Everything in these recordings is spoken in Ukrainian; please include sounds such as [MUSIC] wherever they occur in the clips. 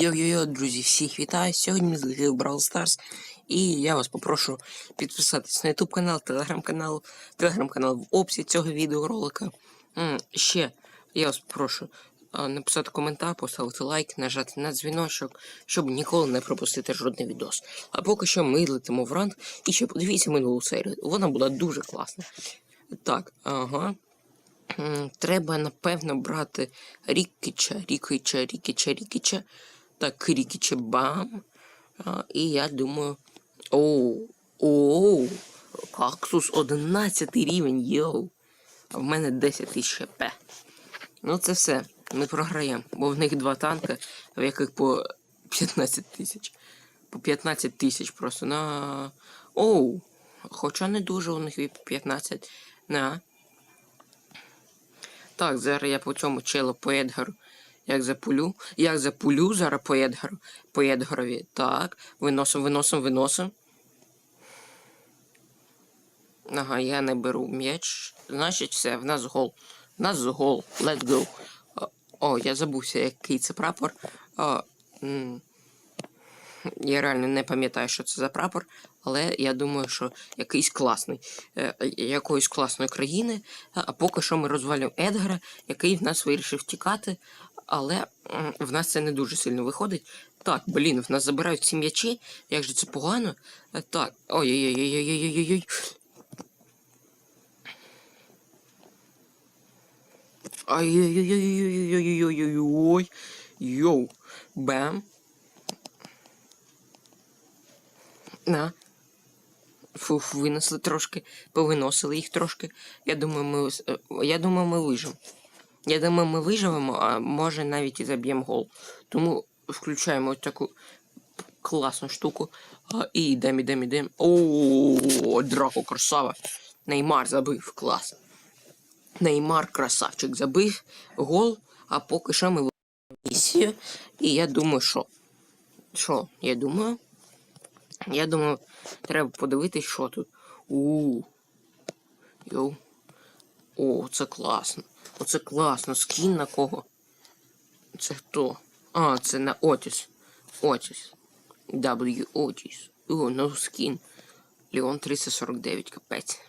Йо-йо-йо, друзі, всіх вітаю! Сьогодні ми злетіли в Brawl Stars. І я вас попрошу підписатись на YouTube канал, телеграм-канал, телеграм-канал в описі цього відеоролика. Ще я вас прошу а, написати коментар, поставити лайк, нажати на дзвіночок, щоб ніколи не пропустити жодний відос. А поки що ми летимо в ранг і ще подивіться минулу серію. Вона була дуже класна. Так, ага. Треба, напевно, брати Рікіча, Рікіча, Рікіча, Рікіча. Так, Рікіча бам. І я думаю. Оу, оу, кактус 11 рівень, йоу. А в мене 10 тисяч хп. Ну це все. Ми програємо, бо в них два танки, в яких по 15 тисяч. По 15 тисяч просто на. Оу. Хоча не дуже у них і по 15. На. Так, зараз я по цьому челу по Едгару. Як запулю. Як запулю зараз по Едгару. По Едгарові. Так. Виносим, виносим, виносим. Ага, я не беру м'яч. Значить, все, в нас гол. В нас гол. Let's go. О, я забувся, який це прапор. О, я реально не пам'ятаю, що це за прапор, але я думаю, що якийсь класний. Е, якоїсь класної країни. А поки що ми розвалюємо Едгара, який в нас вирішив тікати, але в нас це не дуже сильно виходить. Так, блін, в нас забирають ці м'ячі. Як же це погано? Е, Так, Ой-ой-ой-ой-ой-ой-ой-ой. Ай-яй-яй-яй-яй-яй-яй-яй-яй. Я думаю, ми, виживемо. А може навіть і заб'ємо гол. Тому включаємо ось таку класну штуку. А, і йдемо, йдемо, йдемо. О, драко, красава. Неймар забив, клас. Неймар красавчик забив гол, а поки що ми місію. І я думаю, що. Що? Я думаю. Я думаю, треба подивитись, що тут. У. Йоу. О, це класно. Оце класно. Скін на кого? Це хто? А, це на Отіс. Отіс. W Отіс. О, ну скін. Леон 349, капець.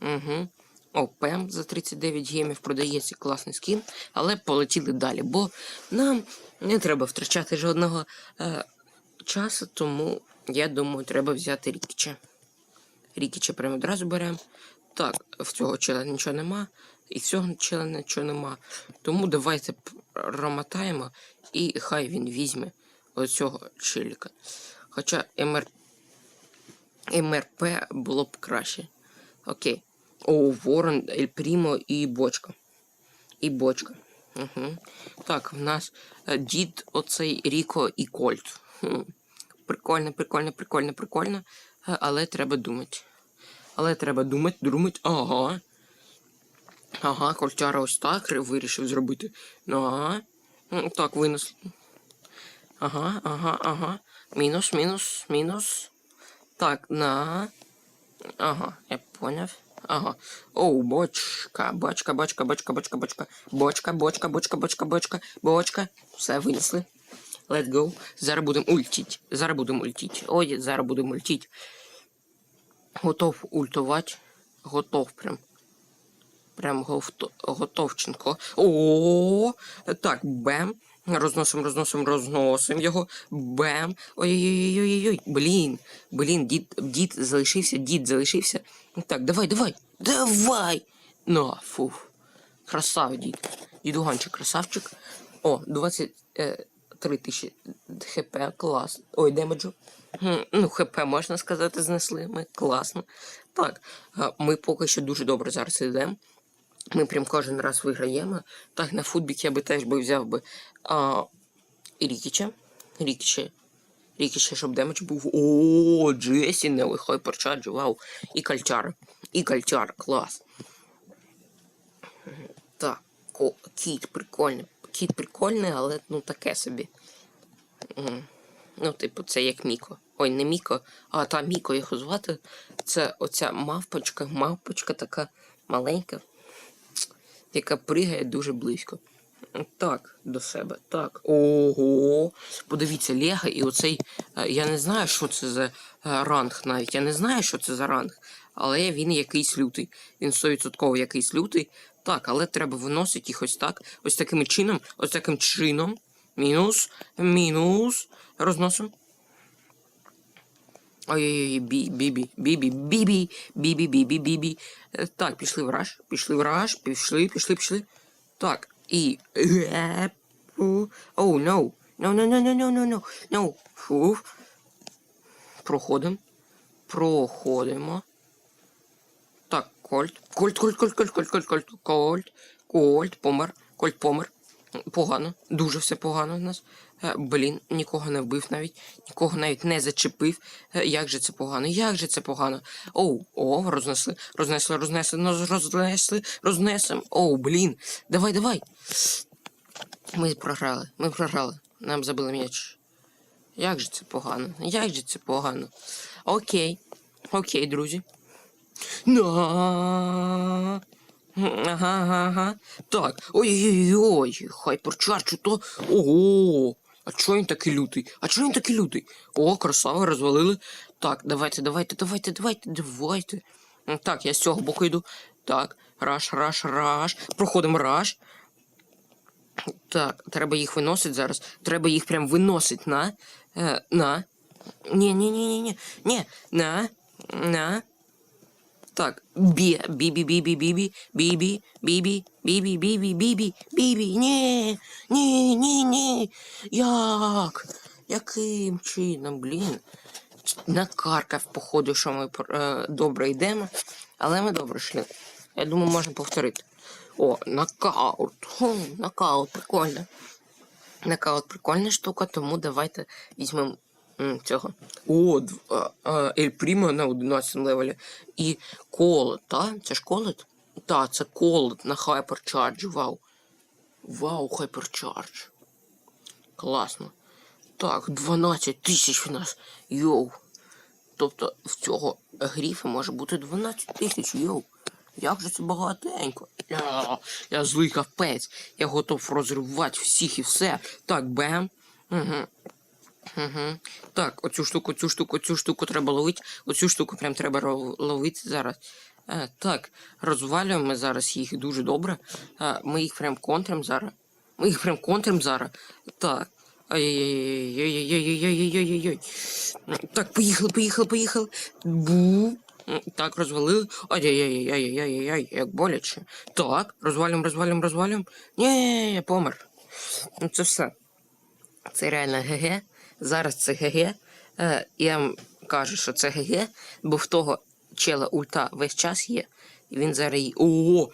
Угу. О, Пем за 39 гемів продається класний скін, але полетіли далі, бо нам не треба втрачати жодного е, часу, тому я думаю, треба взяти Рікіча. Рікіча прямо одразу беремо. Так, в цього чела нічого нема, і цього чела нічого нема. Тому давайте промотаємо і хай він візьме оцього челіка. Хоча МР... МРП було б краще. Окей. О, Ворон, Ель Прімо і бочка. І бочка. Угу. Так, в нас е, дід оцей Ріко і Кольт. Хм. Прикольно, прикольно, прикольно, прикольно. Е, Але треба думати. Але треба думати, думати. Ага. Ага, Кольтяра ось так вирішив зробити. Ну, ага. Так, винес. Ага, ага, ага. Мінус, мінус, мінус. Так, на. Ага, я поняв. Ага. Оу, бочка, бочка, бочка, бочка, бочка, бочка. Бочка, бочка, бочка, бочка, бочка, бочка. Все, винесли. Let's go. Зараз будемо ультіть. Зараз будемо ультіть. Ой, зараз будемо ультіть. Готов ультувати. Готов прям. Прям готовченко. О, так, бем. Розносим, розносим, розносим його. Бем. Ой-ой-ой-ой-ой. Блін. Блін, дід, дід залишився, дід залишився. Так, давай, давай. Давай. Ну, фуф. Красава, дід. Дідуганчик, красавчик. О, 23 тисячі хп, клас. Ой, демеджу. Ну, хп, можна сказати, знесли ми. Класно. Так, ми поки що дуже добре зараз йдемо. Ми прям кожен раз виграємо. Так, на футбік я би теж би взяв би а, Рікіча. Рікіча. Рікіча, щоб демедж був. О, Джесі, не хайперчарджі, вау. І кальчар. І кальчар, клас. Так, ко, кіт прикольний. Кіт прикольний, але ну таке собі. Ну, типу, це як Міко. Ой, не Міко, а та Міко його звати. Це оця мавпочка, мавпочка така маленька, яка пригає дуже близько. Так, до себе. Так. Ого. Подивіться, Лего і оцей. е, Я не знаю, що це за е, ранг навіть. Я не знаю, що це за ранг. Але він якийсь лютий. Він 100% якийсь лютий. Так, але треба виносити їх ось так. Ось таким чином. Ось таким чином. Мінус. Мінус. Розносимо. Ой-ой-ой, бі, бібі, бібі, бібі, бібі, бібі, бібі. Е, Так, пішли в раш, пішли в раш, пішли, пішли, пішли. Так, і. Оу, no. No, no, no, no, no, no, no. No. Фуф. Проходимо. Проходимо. Так, кольт. Кольт, кольт, кольт, кольт, кольт, кольт, кольт, кольт, кольт, помер, кольт помер. Погано, дуже все погано в нас. Е, Блін, нікого не вбив навіть, нікого навіть не зачепив. Е, Як же це погано? Як же це погано? Оу, о, рознесли, рознесли, рознесли, рознесли, рознесем. Оу, блін. Давай, давай. Ми програли, ми програли. Нам забили м'яч. Як же це погано? Як же це погано? Окей. Окей, друзі. На. Ага, ага. Так. Ой-ой-ой, хайперчарчу то. Ого. А чого він такий лютий? А чого він такий лютий? О, красава, розвалили. Так, давайте, давайте, давайте, давайте, давайте. Так, я з цього боку йду. Так, раш, раш, раш. Проходимо раш. Так, треба їх виносити зараз. Треба їх прям виносити на. Е, на. Ні, ні, ні, ні, ні. Ні. На. На. Так. Бі, бібі, бібі, бібі, бібі, бібі, бібі, бібі, бібі, бібі. Ні. Ні, ні, ні. Як? Яким чином, блін? Накаркав, походу, що ми е, добре йдемо, але ми добре йшли. Я думаю, можна повторити. О, нокаут. Хм, нокаут, прикольно. Нокаут прикольна штука, тому давайте візьмемо цього. О, Ель Прімо на 11 левелі. І колот, та? Це ж колот? Та, це колот на хайперчардж. Вау. Вау, хайперчардж. Класно. Так, 12 тисяч в нас. Йоу. Тобто в цього гріфа може бути 12 тисяч, йоу. Як же це багатенько. Я, я злий капець. Я готов розривати всіх і все. Так, бем. Угу. Угу. Так, оцю штуку, цю штуку, цю штуку треба ловити. Оцю штуку прям треба ловити зараз. Е, так, розвалюємо ми зараз їх дуже добре. Е, ми їх прям контрим зараз. Ми їх прям контрим зараз. Так. Ай-яй-яй-яй-яй-яй-яй-яй-яй-яй-яй. Так, поїхали, поїхали, поїхали. Бу. Так, розвалили. Ай-яй-яй-яй-яй-яй-яй, як боляче. Так, розвалюємо, розвалюємо, розвалюємо. Ні, помер. Ну це все. Це реально ГГ. Зараз це ГГ. Е, я вам кажу, що це ГГ, бо в того чела ульта весь час є. І він зараз її. О!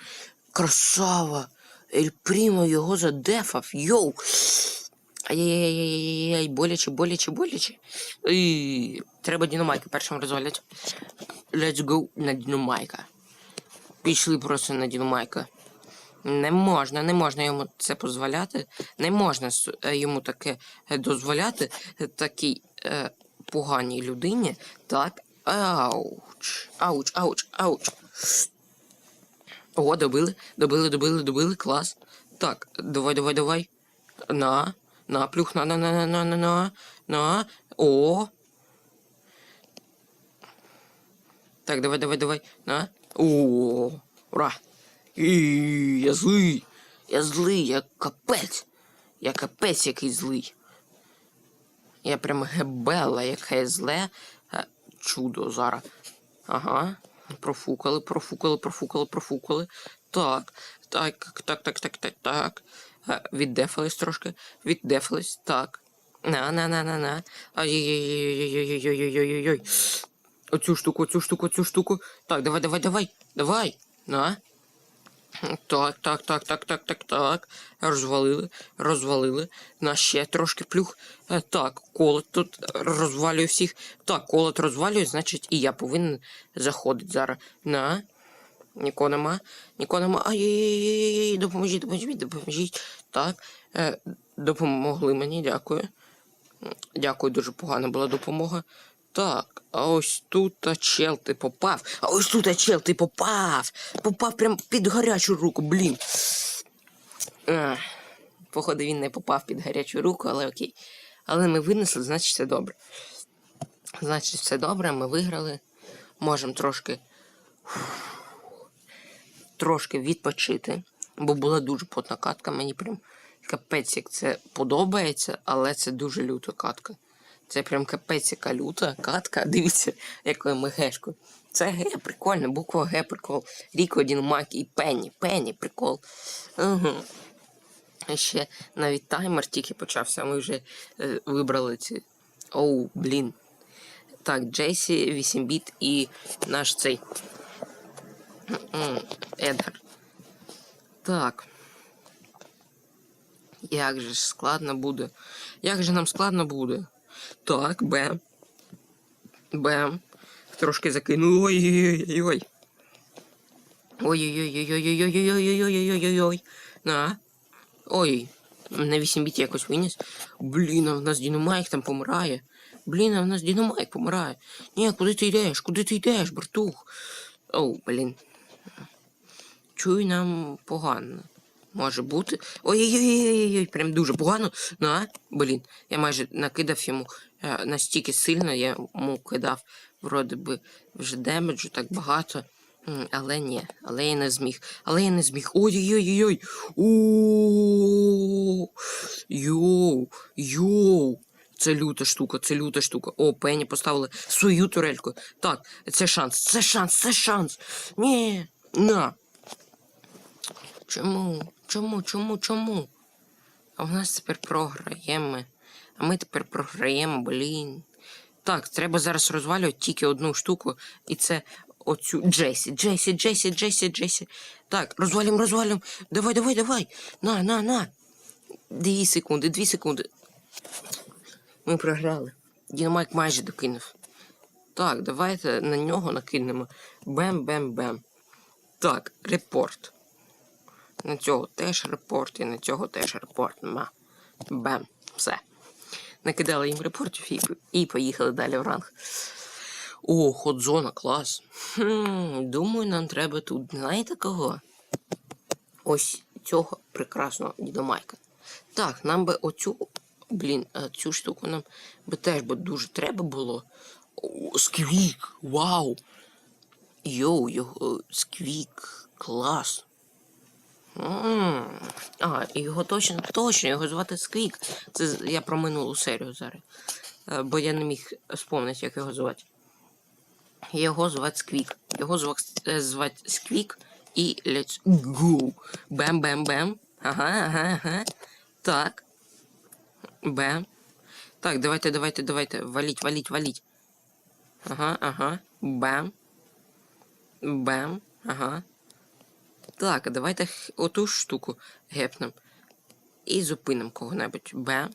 Красава! Ель Прімо його задефав. Йоу! Ай-яй-яй-яй-яй, боляче, боляче, боляче. І... Треба дінамайка першим розвалять. Let's go на дінамайка. Пішли просто на дінамайка. Не можна, не можна йому це дозволяти. Не можна е, йому таке е, дозволяти е, такій е, поганій людині. Так. Ауч. Ауч, ауч, ауч. О, добили, добили, добили, добили, клас. Так, давай, давай, давай. На, на, плюх, на, на, на, на, на, на, на. О. Так, давай, давай, давай. На. О. Ура! І я злий. Я злий, я капець. Я капець який злий. Я прям гебела, яке зле. Е, Чудо зараз. Ага. Профукали, профукали, профукали, профукали. Так. Так, так, так, так, так, так. Е, Віддефались трошки. Віддефались. Так. На, на, на, на, на. Ай-яй-яй-яй-яй-яй-яй-яй-яй. Оцю штуку, оцю штуку, оцю штуку. Так, давай, давай, давай. Давай. На. Так, так, так, так, так, так, так. Розвалили, розвалили. На ще трошки плюх. Е, Так, колот тут розвалює всіх. Так, колот розвалює, значить і я повинен заходити зараз. На. Нікого нема. Нікого нема. Ай-яй-яй-яй, допоможіть, допоможіть, допоможіть. Так. Е, допомогли мені, дякую. Дякую, дуже погана була допомога. Так, а ось тут а, чел ти попав. А ось тут а, чел ти попав. Попав прям під гарячу руку, блін. Ех, Походу, він не попав під гарячу руку, але окей. Але ми винесли, значить все добре. Значить, все добре, ми виграли. Можемо трошки. Трошки відпочити. Бо була дуже потна катка. Мені прям капець, як це подобається, але це дуже люта катка. Це прям капець, яка люта катка. [LAUGHS] Дивіться, якою ми гешкою. Це Г, прикольно, буква Г, прикол. Рік, один мак і Пенні. Пенні, прикол. Угу. Ще навіть таймер тільки почався, ми вже е, вибрали ці. Оу, блін. Так, Джейсі, 8 біт і наш цей. Едгар. Так. Як же ж складно буде. Як же нам складно буде? Так, бем. Бем. Трошки закину. Ой-ой-ой-ой-ой. Ой-ой-ой-ой-ой-ой-ой-ой-ой-ой-ой-ой-ой. На. Ой. На 8 біт якось виніс. Блін, а в нас Дінамайк там помирає. Блін, а в нас Дінамайк помирає. Ні, куди ти йдеш? Куди ти йдеш, братух? Оу, блін. Чую нам погано. Може бути. Ой-ой-ой-ой-ой, прям дуже погано. На, блін, я майже накидав йому е, настільки сильно, я йому кидав, вроде би, вже демеджу так багато. Але ні, але я не зміг. Але я не зміг. Ой-ой-ой-ой. Йоу, йоу. Це люта штука, це люта штука. О, Пенні поставили свою турельку. Так, це шанс, це шанс, це шанс. Ні, на. Чому? Чому? Чому? Чому? А в нас тепер програємо. А ми тепер програємо, блін. Так, треба зараз розвалювати тільки одну штуку, і це оцю Джесі. Джесі, Джесі, Джесі, Джесі. Так, розвалюємо, розвалюємо. Давай, давай, давай. На, на, на. Дві секунди, дві секунди. Ми програли. Дінамайк майже докинув. Так, давайте на нього накинемо. Бем-бем-бем. Так, репорт. На цього теж репорт, і на цього теж репорт. Нема. Бем. Все. Накидали їм репортів і, і поїхали далі в ранг. О, ходзона, клас. Хм, думаю, нам треба тут, знаєте кого? Ось цього прекрасного дідомайка. Так, нам би оцю. Блін, цю штуку нам би теж би дуже треба було. О, сквік! Вау! Йоу, його сквік, клас. М, А, його точно, точно, його звати Сквік. Це я про минулу серію зараз. Е, Бо я не міг спомнити, як його звати. Його звати Сквік. Його е, звати Сквік і let's go. Бем-бем-бем. Ага, ага, ага. Так. Бем. Так, давайте, давайте, давайте. Валіть, валіть, валіть. Ага, ага. Бем. Бем. Ага. Так, давайте оту штуку гепнем. І зупинимо кого-небудь. Б.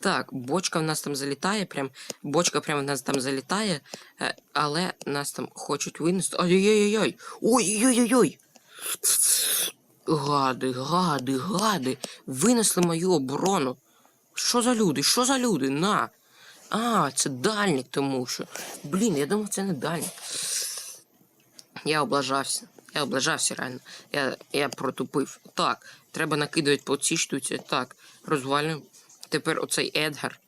Так, бочка в нас там залітає, прям. Бочка прямо в нас там залітає, е, але нас там хочуть винести. Ой-ой-ой-ой! Ой-ой-ой-ой! Гади, гади, гади! Винесли мою оборону. Що за люди? Що за люди? На! А, це дальник, тому що. Блін, я думав, це не дальник. Я облажався. Я облажався реально. Я, я протупив. Так, треба накидувати по цій штуці. Так, розвалюємо. Тепер оцей Едгар.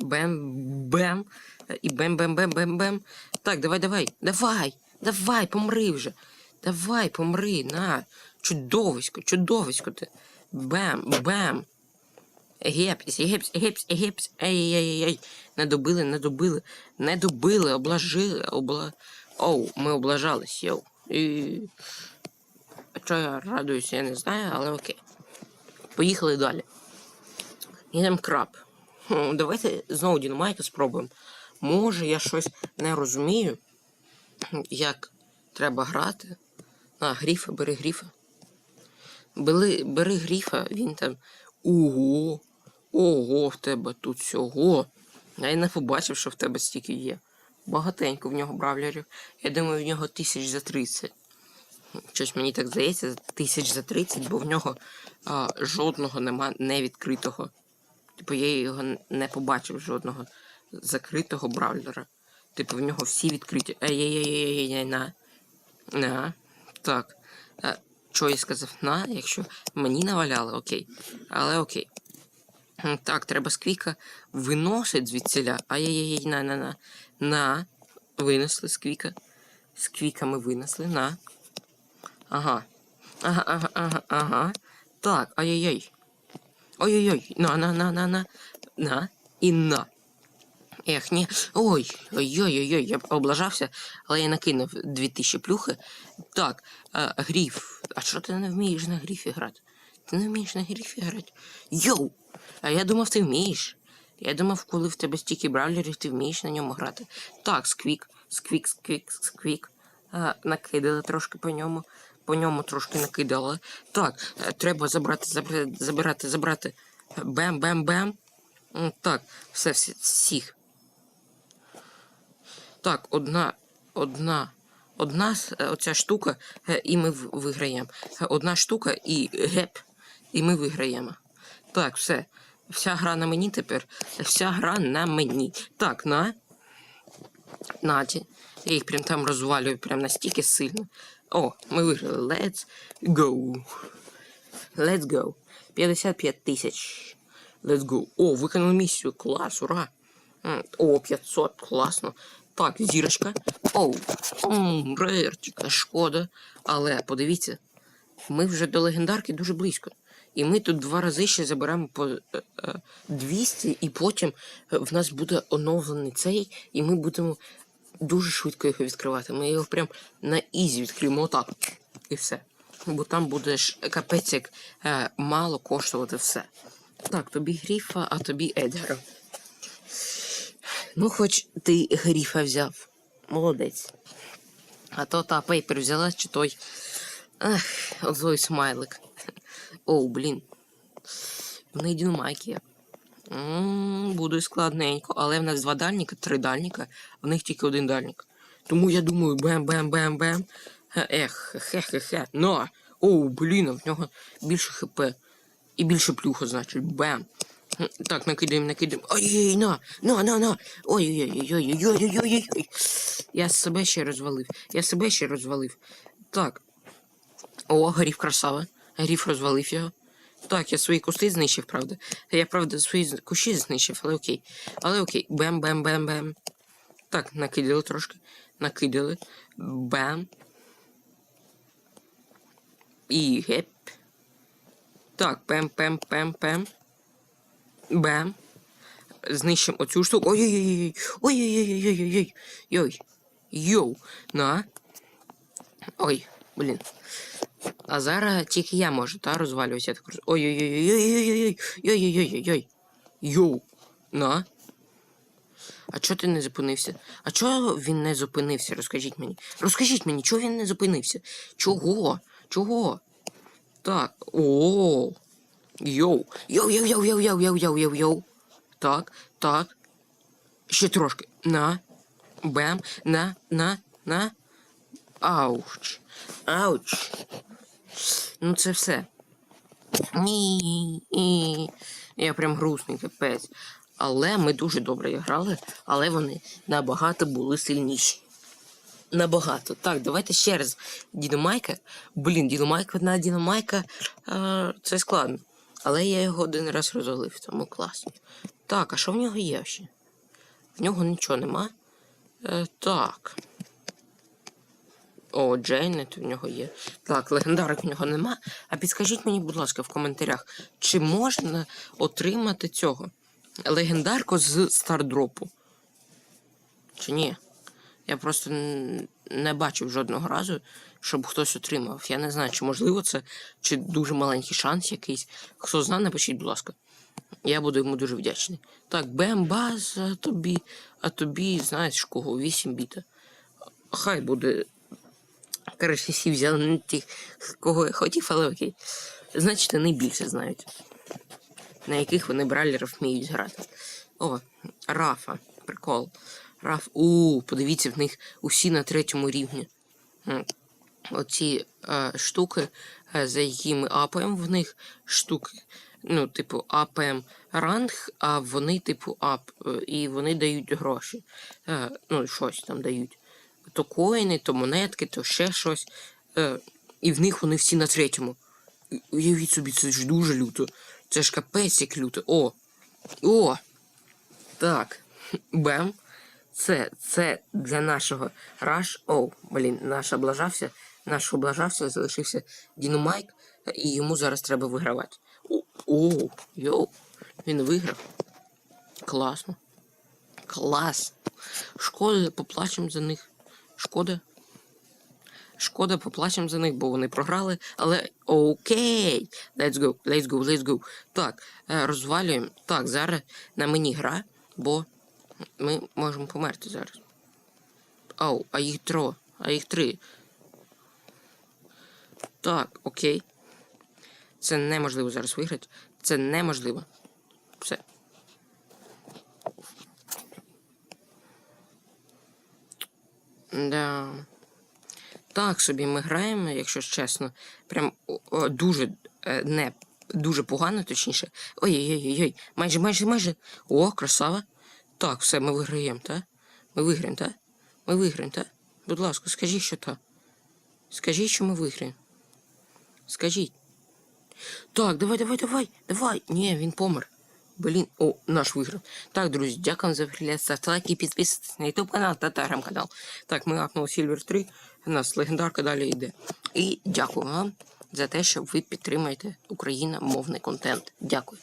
Бем-бем. І бем-бем-бем-бем-бем. Так, давай, давай. Давай. Давай, помри вже. Давай, помри. На. Чудовисько, чудовисько ти. Бем, бем. Гепс, гепс, гепс, гепс. Ей-ей-ей. Не добили, не добили. Не добили, облажили, обла... Оу, ми облажались, йоу. І... А я радуюся, я не знаю, але окей. Поїхали далі. Їдемо краб. Хм, Давайте знову Дінамайка спробуємо. Може, я щось не розумію, як треба грати. А, гріфа, бери гріфа. Бери, бери гріфа, він там. Ого! Ого, в тебе тут всього. Я й не побачив, що в тебе стільки є. Багатенько в нього бравлерів. Я думаю, в нього тисяч за 30. Щось мені так здається, тисяч за 30, бо в нього а, жодного нема невідкритого. Типу, я його не побачив жодного закритого бравлера. Типу, в нього всі відкриті. Ей-ей-ей-ей-ей, на. На. Так. А, що я сказав на, якщо мені наваляли, окей. Але окей. Так, треба сквіка виносить звідсіля. Ай-яй-яй, на, на, на. На. Винесли сквіка. Сквіка ми винесли, на. Ага. Ага, ага, ага. Так, ай-яй-яй. Ой-ой-ой, на, на, на, на, на. На і на. Ех, ні. Ой, ой-ой-ой, я облажався, але я накинув 2000 плюхи. Так, а, гріф. А що ти не вмієш на гріфі грати? Ти не вмієш на гріфі грати? Йоу! А я думав, ти вмієш. Я думав, коли в тебе стільки бравлерів, ти вмієш на ньому грати. Так, сквік, сквік, сквік, сквік. А, накидали трошки по ньому. По ньому трошки накидали. Так, е, треба забрати, забрати, забирати, забрати. Бем-бем-бем. Так, все, всі, всіх. Так, одна, одна, одна е, оця штука, е, і ми виграємо. Одна штука і геп, і ми виграємо. Так, все. Вся гра на мені тепер. Вся гра на мені. Так, на. Наті. Я їх прям там розвалюю прям настільки сильно. О, ми виграли. Let's go. Let's go. 55 тисяч. Let's go. О, виконали місію. Клас, ура. О, 500, класно. Так, зірочка. Оу, рерчика, шкода. Але подивіться, ми вже до легендарки дуже близько. І ми тут два рази ще заберемо по е, е, 200, і потім е, в нас буде оновлений цей, і ми будемо дуже швидко його відкривати. Ми його прям на ізі відкриємо отак. І все. Бо там буде капець як е, мало коштувати все. Так, тобі гріфа, а тобі Едгара. Ну, хоч ти гріфа взяв. Молодець. А то та пейпер взяла, чи той. Ах, злой смайлик. Оу, блін. В неї динамайки Буде складненько, але в нас два дальніка, три дальніка, в них тільки один дальнік. Тому я думаю, бем-бем-бем-бем. Ех, хе-хе-хе. Но! Оу, блін, в нього більше хп. І більше плюха, значить, бем. Так, накидаємо, накидаємо. Ой-ой, на, на, на, на. Ой-ой-ой-ой-ой-ой-ой-ой-ой. Я себе ще розвалив. Я себе ще розвалив. Так. О, горів красава. Гріф розвалив його. Так, я свої кусти знищив, правда. Я, правда, свої кущі знищив, але окей. Але окей. Бем-бем-бем-бем. Так, накидали трошки. Накидали. Бем. І геп. Так, пем-пем-пем-пем. Бем. Знищимо оцю штуку. Ой-ой-ой. Ой-ой-ой-ой-ой-ой. Йой. Йоу. На. Ой, блін. А зараз тільки я можу, та, розвалюватися. Я так роз- Ой-ой-ой-ой-ой-ой-ой. Ой-ой-ой-ой-ой. Йоу. На. А чого ти не зупинився? А чого він не зупинився? Розкажіть мені. Розкажіть мені, чого він не зупинився? Чого? Чого? Так. О. Йоу. Йоу-йоу-йоу-йоу-йоу-йоу-йоу-йоу. Так, так. Ще трошки. На. Бем. На, на, на. Ауч. Ауч. Ну це все. Ні. ні. Я прям грустний капець. Але ми дуже добре грали, але вони набагато були сильніші. Набагато. Так, давайте ще раз. Дінамайка. Блін, Дінамайка одна Дінамайка. Е, це складно. Але я його один раз розолив, тому класно. Так, а що в нього є ще? В нього нічого нема. Е, так. О, Джейнет в нього є. Так, легендарок в нього нема. А підскажіть мені, будь ласка, в коментарях, чи можна отримати цього? Легендарку з стардропу? Чи ні? Я просто не бачив жодного разу, щоб хтось отримав. Я не знаю, чи можливо це, чи дуже маленький шанс якийсь. Хто знає, напишіть, будь ласка. Я буду йому дуже вдячний. Так, Бембаз, а тобі, а тобі, знаєш кого, 8 біта. Хай буде. Коротше, всі взяли не тих, кого я хотів, але окей. Значить, вони більше знають. На яких вони бралерів вміють грати. О, Рафа. Прикол. Раф. У, подивіться, в них усі на третьому рівні. Оці е, штуки, е, за які ми апаємо в них штуки. Ну, типу, апаємо ранг, а вони, типу, ап. е, І вони дають гроші. Е, ну, щось там дають. То коїни, то монетки, то ще щось. Е, і в них вони всі на третьому. Уявіть собі, це ж дуже люто. Це ж капець як люто. О! О! Так. [LAUGHS] Бем. Це, це для нашого раш. О, блін, наш облажався. Наш облажався, залишився Діномайк, і йому зараз треба вигравати. О, о, йоу, він виграв. Класно. Клас. Шкода, поплачемо за них. Шкода. Шкода, поплачемо за них, бо вони програли. Але окей. Let's go, let's go, let's go. Так, е, розвалюємо. Так, зараз на мені гра, бо ми можемо померти зараз. Ау, а їх тро, а їх три. Так, окей. Це неможливо зараз виграти. Це неможливо. Все. Да. Так собі ми граємо, якщо чесно. Прям о, дуже е, не дуже погано, точніше. Ой-ой-ой, майже, майже, майже. О, красава. Так, все, ми виграємо, так? Ми виграємо, так? Ми виграємо, так? Будь ласка, скажіть, що так. Скажіть, що ми виграємо. Скажіть. Так, давай, давай, давай, давай. Ні, він помер. Блін, о, наш виграв. Так, друзі, дякую за перегляд. Ставте лайки, підписуйтесь на YouTube канал та телеграм-канал. Так, ми апнули Silver 3. У нас легендарка далі йде. І дякую вам за те, що ви підтримуєте україномовний контент. Дякую.